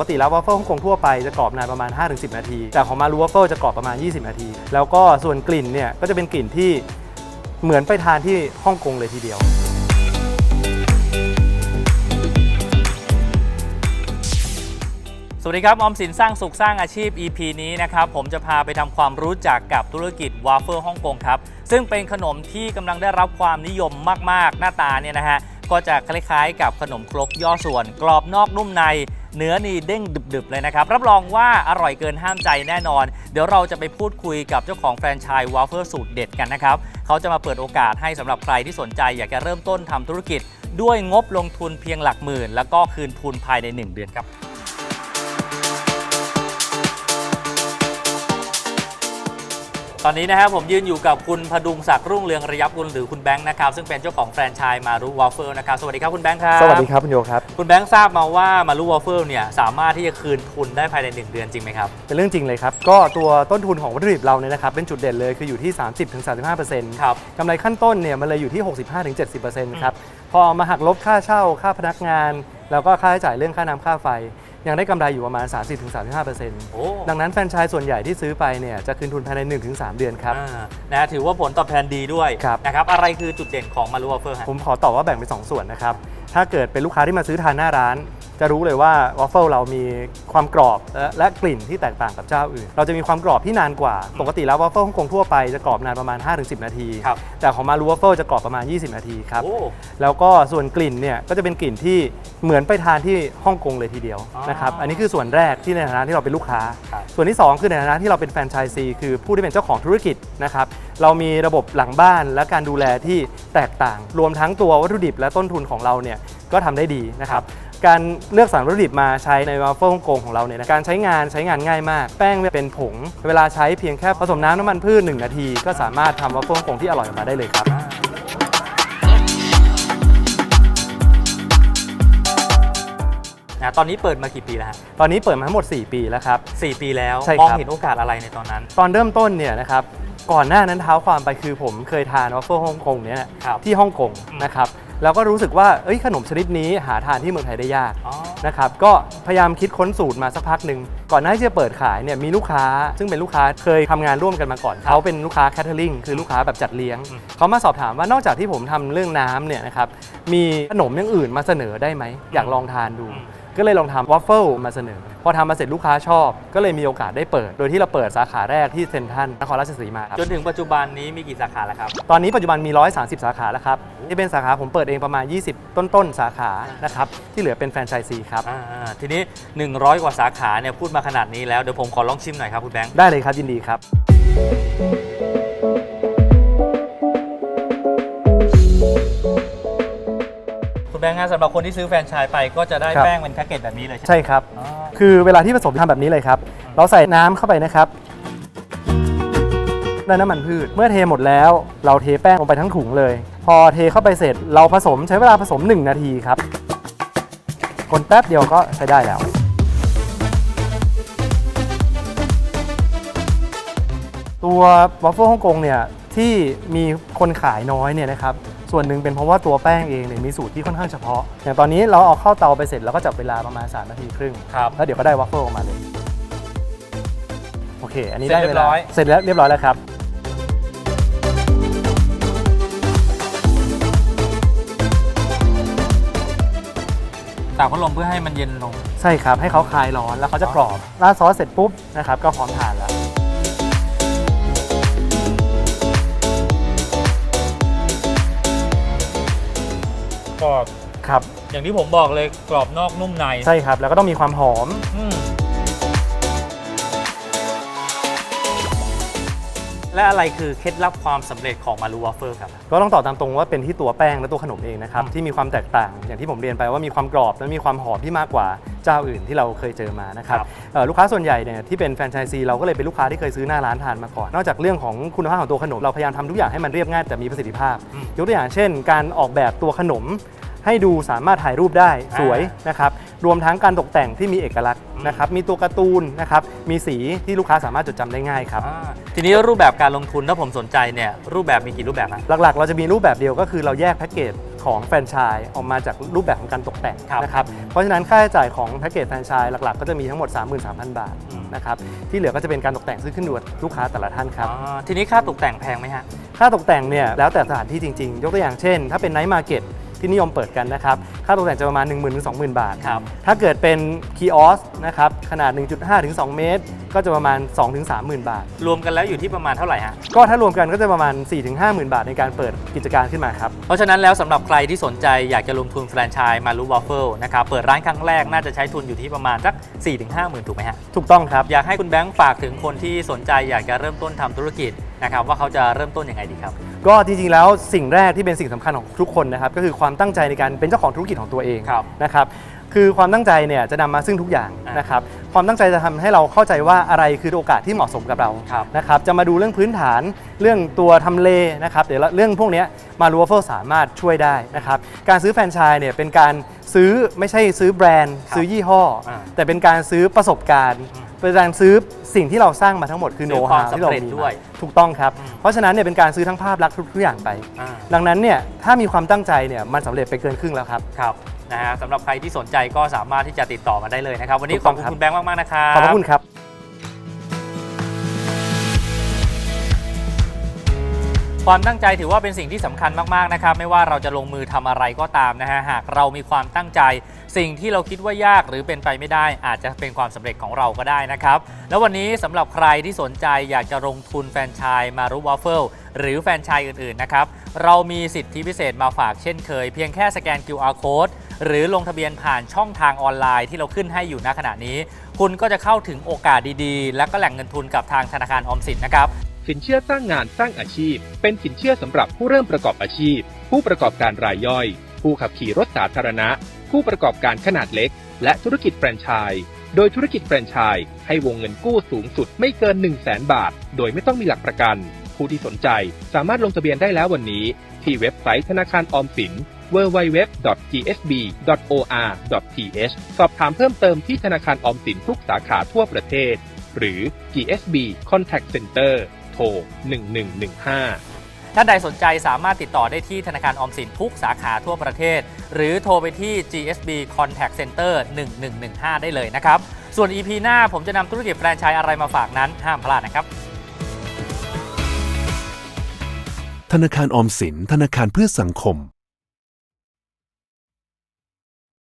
กติแล้ววอฟเฟิลฮ่องกงทั่วไปจะกรอบนานประมาณ 5-10 นาที แต่ของมารูวอฟเฟิลจะกรอบประมาณ 20 นาที แล้วก็ส่วนกลิ่นเนี่ยก็จะเป็นกลิ่นที่เหมือนไปทานที่ฮ่องกงเลยทีเดียว สวัสดีครับ ออมสินสร้างสุขสร้างอาชีพ EP นี้นะครับ ผมจะพาไปทำความรู้จักกับธุรกิจวาเฟิลฮ่องกงครับ ซึ่งเป็นขนมที่กำลังได้รับความนิยมมาก ๆ หน้าตาเนี่ยนะฮะ ก็จะคล้ายๆ กับขนมครกย่อส่วน กรอบนอกนุ่มในเนื้อนี่เด้งดึบๆเลยนะครับ รับรองว่าอร่อยเกินห้ามใจแน่นอน เดี๋ยวเราจะไปพูดคุยกับเจ้าของแฟรนไชส์วาเฟอร์สูตรเด็ดกันนะครับ เขาจะมาเปิดโอกาสให้สำหรับใครที่สนใจอยากจะเริ่มต้นทำธุรกิจ ด้วยงบลงทุนเพียงหลักหมื่น แล้วก็คืนทุนภายใน 1 เดือนครับ ตอนนี้นะครับผมยืนอยู่กับคุณพดุงศักดิ์รุ่งเรืองระยับกุลหรือคุณแบงค์นะครับซึ่งเป็นเจ้าของแฟรนไชส์มารุวอฟเฟิลนะครับสวัสดีครับคุณแบงค์ครับสวัสดีครับคุณโยครับคุณแบงค์ทราบมาว่ามารุวอฟเฟิลเนี่ยสามารถที่จะคืนทุนได้ภายใน 1 เดือนจริงไหมครับเป็นเรื่องจริงเลยครับ ก็ตัวต้นทุนของวัตถุดิบเราเนี่ยนะครับเป็นจุดเด่นเลยคืออยู่ที่ 30-35%ครับกำไรขั้นต้นเนี่ยมันเลยอยู่ที่ 65-70%ครับพอมาหักลบค่าเช่าค่าพนักงาน แล้วก็ค่าใช้จ่ายเรื่องค่าน้ำค่าไฟ ยังได้กำไรอยู่ประมาณ 30-35%โอ้ ดังนั้นแฟรนไชส์ส่วนใหญ่ที่ซื้อไปเนี่ยจะคืนทุนภายใน 1-3 เดือนครับ อ่านะถือว่าผลตอบแทนดีด้วยครับ นะครับ อะไรคือจุดเด่นของมารุวอฟเฟิลฮะ ผมขอตอบว่าแบ่งเป็น 2 ส่วนนะครับ ถ้าเกิดเป็นลูกค้าที่มาซื้อทานหน้าร้าน จะรู้เลยว่าวอฟเฟิลเรามีความกรอบและและกลิ่นที่แตกต่างกับเจ้าอื่น เราจะมีความกรอบที่นานกว่า ปกติแล้ววอฟเฟิลฮ่องกงทั่วไปจะกรอบนานประมาณ 5-10 นาทีครับแต่ของมารูวอฟเฟิลจะกรอบประมาณ 20 นาทีครับโอ้แล้วก็ส่วนกลิ่นเนี่ยก็จะเป็นกลิ่นที่เหมือนไปทานที่ฮ่องกงเลยทีเดียวอ๋อนะครับ อันนี้คือส่วนแรกที่ในฐานะที่เราเป็นลูกค้าครับส่วนที่ 2 คือในฐานะที่เราเป็นแฟรนไชส์ซีคือผู้ที่เป็นเจ้าของธุรกิจนะครับ เรามีระบบหลังบ้านและการดูแลที่แตกต่าง รวมทั้งตัววัตถุดิบและต้นทุนของเราเนี่ยก็ทำได้ดีนะครับการเลือกสรรวัตถุดิบมาใช้ในวาฟเฟิลฮ่องกงของเราเนี่ยนะการใช้งานใช้งานง่ายมาก แป้งเป็นผง เวลาใช้เพียงแค่ผสมน้ำน้ำมันพืช 1 นาที ก็สามารถทำวาฟเฟิลฮ่องกงที่อร่อยออกมาได้เลยครับนะตอนนี้เปิดมากี่ปีแล้วฮะตอนนี้เปิดมาทั้งหมด 4 ปีแล้วครับสี่ปีแล้วใช่มองครับเห็นโอกาสอะไรในตอนนั้น ตอนเริ่มต้นเนี่ยนะครับ ก่อนหน้านั้นเท้าความไปคือผมเคยทานวอฟเฟิลฮ่องกงเนี่ยนะครับ ที่ฮ่องกงอืมนะครับแล้วก็รู้สึกว่าเอ้ยขนมชนิดนี้หาทานที่เมืองไทยได้ยากอ๋อ นะครับก็พยายามคิดค้นสูตรมาสักพักหนึ่งก่อนหน้าที่จะเปิดขายเนี่ยมีลูกค้า ซึ่งเป็นลูกค้าเคยทำงานร่วมกันมาก่อนเขาเป็นลูกค้าแคทเทอริงคือลูกค้าแบบจัดเลี้ยงอืม เขามาสอบถามว่านอกจากที่ผมทำเรื่องน้ำเนี่ยนะครับมีขนมอย่างอื่นมาเสนอได้ไหมอยากลองทานดู ก็เลยลองทำวอฟเฟิลมาเสนอ พอทำมาเสร็จลูกค้าชอบ ก็เลยมีโอกาสได้เปิด โดยที่เราเปิดสาขาแรกที่เซ็นทรัลนครราชสีมาครับจนถึงปัจจุบันนี้มีกี่สาขาแล้วครับ ตอนนี้ปัจจุบันมี 130 สาขาแล้วครับที่เป็นสาขาผมเปิดเองประมาณ 20 ต้นๆสาขานะครับที่เหลือเป็นแฟรนไชส์ซีครับอ่าทีนี้ 100 กว่าสาขาเนี่ยพูดมาขนาดนี้แล้วเดี๋ยวผมขอลองชิมหน่อยครับคุณแบงค์ได้เลยครับยินดีครับ คุณแบงค์ฮะสำหรับคนที่ซื้อแฟรนไชส์ไปก็จะได้ครับ แป้งเป็นแพ็กเกจแบบนี้เลยใช่ไหม ใช่ครับ อ๋อ คือเวลาที่ผสมทำแบบนี้เลยครับ เราใส่น้ำเข้าไปนะครับและน้ำมันพืช เมื่อเทหมดแล้ว เราเทแป้งลงไปทั้งถุงเลย พอเทเข้าไปเสร็จ เราผสมใช้เวลาผสม 1 นาทีครับคนแป๊บเดียวก็ใช้ได้แล้วตัววอฟเฟิลฮ่องกงเนี่ยที่มีคนขายน้อยเนี่ยนะครับ ส่วนหนึ่งเป็นเพราะว่าตัวแป้งเองเนี่ยมีสูตรที่ค่อนข้างเฉพาะ อย่างตอนนี้เราเอาเข้าเตาไปเสร็จเราก็จับเวลาประมาณ3นาทีครึ่ง ครับ แล้วเดี๋ยวก็ได้วัฟเฟิลออกมาเลย โอเค อันนี้เสร็จได้เรีเวยบร้ลาอยเสร็จแล้วเรียบร้อยแล้วครับ ตากพัดลมเพื่อให้มันเย็นลง ใช่ครับ ให้เขาคลายร้อนแล้วเขาจะกรอบราดซอสเสร็จปุ๊บนะครับก็พร้อมทานแล้ว กรอบ ครับ อย่างที่ผมบอกเลยกรอบนอกนุ่มใน ใช่ครับ แล้วก็ต้องมีความหอม อืม และอะไรคือเคล็ดลับความสำเร็จของมารูวอฟเฟิลครับ ก็ต้องตอบตามตรงว่าเป็นที่ตัวแป้งและตัวขนมเองนะครับอืมที่มีความแตกต่างอย่างที่ผมเรียนไปว่ามีความกรอบและมีความหอมที่มากกว่าเจ้าอื่นที่เราเคยเจอมานะครับครับ เอ่อลูกค้าส่วนใหญ่เนี่ยที่เป็นแฟรนไชส์ซีเราก็เลยเป็นลูกค้าที่เคยซื้อหน้าร้านทานมาก่อน นอกจากเรื่องของคุณภาพของตัวขนมเราพยายามทำทุกอย่างให้มันเรียบง่ายแต่มีประสิทธิภาพอืมยกตัวอย่างเช่น การออกแบบตัวขนม ให้ดูสามารถถ่ายรูปได้สวยนะครับรวมทั้งการตกแต่งที่มีเอกลักษณ์นะครับมีตัวการ์ตูนนะครับมีสีที่ลูกค้าสามารถจดจำได้ง่ายครับอ่าทีนี้รูปแบบการลงทุนถ้าผมสนใจเนี่ยรูปแบบมีกี่รูปแบบนะหลักๆ เราจะมีรูปแบบเดียวก็คือเราแยกแพ็กเกจของแฟรนไชส์ออกมาจากรูปแบบของการตกแต่งครับนะครับเพราะฉะนั้นค่าใช้จ่ายของแพ็กเกจแฟรนไชส์หลักๆ ก็จะมีทั้งหมด 33,000 บาทอืมนะครับที่เหลือก็จะเป็นการตกแต่งซึ่งขึ้นอยู่กับลูกค้าแต่ละท่านครับอ๋อทีนี้ค่าตกแต่งแพงไหมฮะค่าตกแต่งเนี่ยแล้วแต่สถานที่จริงๆ ยกตัวอย่างเช่น ถ้าเป็นไนท์มาร์เก็ต ที่นิยมเปิดกันนะครับ ค่าตกแต่งจะประมาณ 1 0 0 0 0ถึง20,000 บาท ครับ ถ้าเกิดเป็นคีออสนะครับ ขนาด 1.5ถึง2เมตร ก็จะประมาณ 2 ถึง 30,000 บาท รวมกันแล้วอยู่ที่ประมาณเท่าไหร่ฮะ ก็ถ้ารวมกันก็จะประมาณ 4 ถึง 50,000 บาทในการเปิดกิจการขึ้นมาครับ เพราะฉะนั้นแล้วสำหรับใครที่สนใจอยากจะลงทุนแฟรนไชส์มารูวอฟเฟิลนะครับ เปิดร้านครั้งแรกน่าจะใช้ทุนอยู่ที่ประมาณสัก4-5หมื่นถูกไหมฮะ ถูกต้องครับ อยากให้คุณแบงค์ฝากถึงคนที่สนใจอยากจะเริ่มต้นทำธุรกิจนะครับว่าเขาจะเริ่มต้นยังไงดีครับ ก็จริงๆแล้วสิ่งแรกที่เป็นสิ่งสำคัญของทุกคนนะครับก็คือความตั้งใจในการเป็นเจ้าของธุรกิจของตัวเองครับนะครับคือความตั้งใจเนี่ยจะนำมาซึ่งทุกอย่างอ่านนะครับความตั้งใจจะทำให้เราเข้าใจว่าอะไรคือโอกาสที่เหมาะสมกับเราครับนะครับจะมาดูเรื่องพื้นฐานเรื่องตัวทำเลนะครับเดี๋ยวเรื่องพวกเนี้ยมารูวเฟิลสามารถช่วยได้นะครับการซื้อแฟรนไชส์เนี่ยเป็นการซื้อไม่ใช่ซื้อแบรนด์ครับซื้อยี่ห้ออาแต่เป็นการซื้อประสบการณ์อืม เป็นการซื้อสิ่งที่เราสร้างมาทั้งหมดคือซื้โน้อตความฮาวที่เราสำเร็จมีด้วยถูกต้องครับอืมเพราะฉะนั้นเนี่ยเป็นการซื้อทั้งภาพลักษณ์ทุกๆอย่างไปอ่าดังนั้นเนี่ยถ้ามีความตั้งใจเนี่ยมันสำเร็จไปเกินครึ่งแล้วครับครับนะฮะสำหรับใครที่สนใจก็สามารถที่จะติดต่อมาได้เลยนะครับ วันนี้ถูกขต้ออบงคุณครับคุณแบงค์มากๆนะครับขอบพระคุณครับ ความตั้งใจถือว่าเป็นสิ่งที่สำคัญมากๆนะครับ ไม่ว่าเราจะลงมือทำอะไรก็ตามนะฮะหากเรามีความตั้งใจ สิ่งที่เราคิดว่ายากหรือเป็นไปไม่ได้ อาจจะเป็นความสำเร็จของเราก็ได้นะครับ แล้ววันนี้สำหรับใครที่สนใจอยากจะลงทุนแฟนชส์มารุวอฟเฟิลหรือแฟนชส์อื่นๆนะครับเรามีสิทธิพิเศษมาฝากเช่นเคย เพียงแค่สแกน QR code หรือลงทะเบียนผ่านช่องทางออนไลน์ที่เราขึ้นให้อยู่ณขณะนี้ คุณก็จะเข้าถึงโอกาสดีๆ และก็แหล่งเงินทุนกับทางธนาคารออมสินนะครับ สินเชื่อสร้างงานสร้างอาชีพ เป็นสินเชื่อสำหรับผู้เริ่มประกอบอาชีพ ผู้ประกอบการรายย่อย ผู้ขับขี่รถสาธารณะ ผู้ประกอบการขนาดเล็ก และธุรกิจแฟรนไชส์โดยธุรกิจแฟรนไชส์ให้วงเงินกู้สูงสุดไม่เกิน 1 0 0 0 0แบาท โดยไม่ต้องมีหลักประกัน ผู้ที่สนใจสามารถลงทะเบียนได้แล้ววันนี้ ที่เว็บไซต์ธนาคารออมสิน www.gsb.or.th สอบถามเพิ่มเติมที่ธนาคารออมสินทุกสาขาทั่วประเทศ หรือ GSB Contact Center 1115ท่านใดสนใจสามารถติดต่อได้ที่ธนาคารออมสินทุกสาขาทั่วประเทศ หรือโทรไปที่ GSB Contact Center 1115 ได้เลยนะครับ ส่วน EP หน้าผมจะนำธุรกิจแฟรนไชส์อะไรมาฝากนั้นห้ามพลาดนะครับ ธนาคารออมสินธนาคารเพื่อสังคม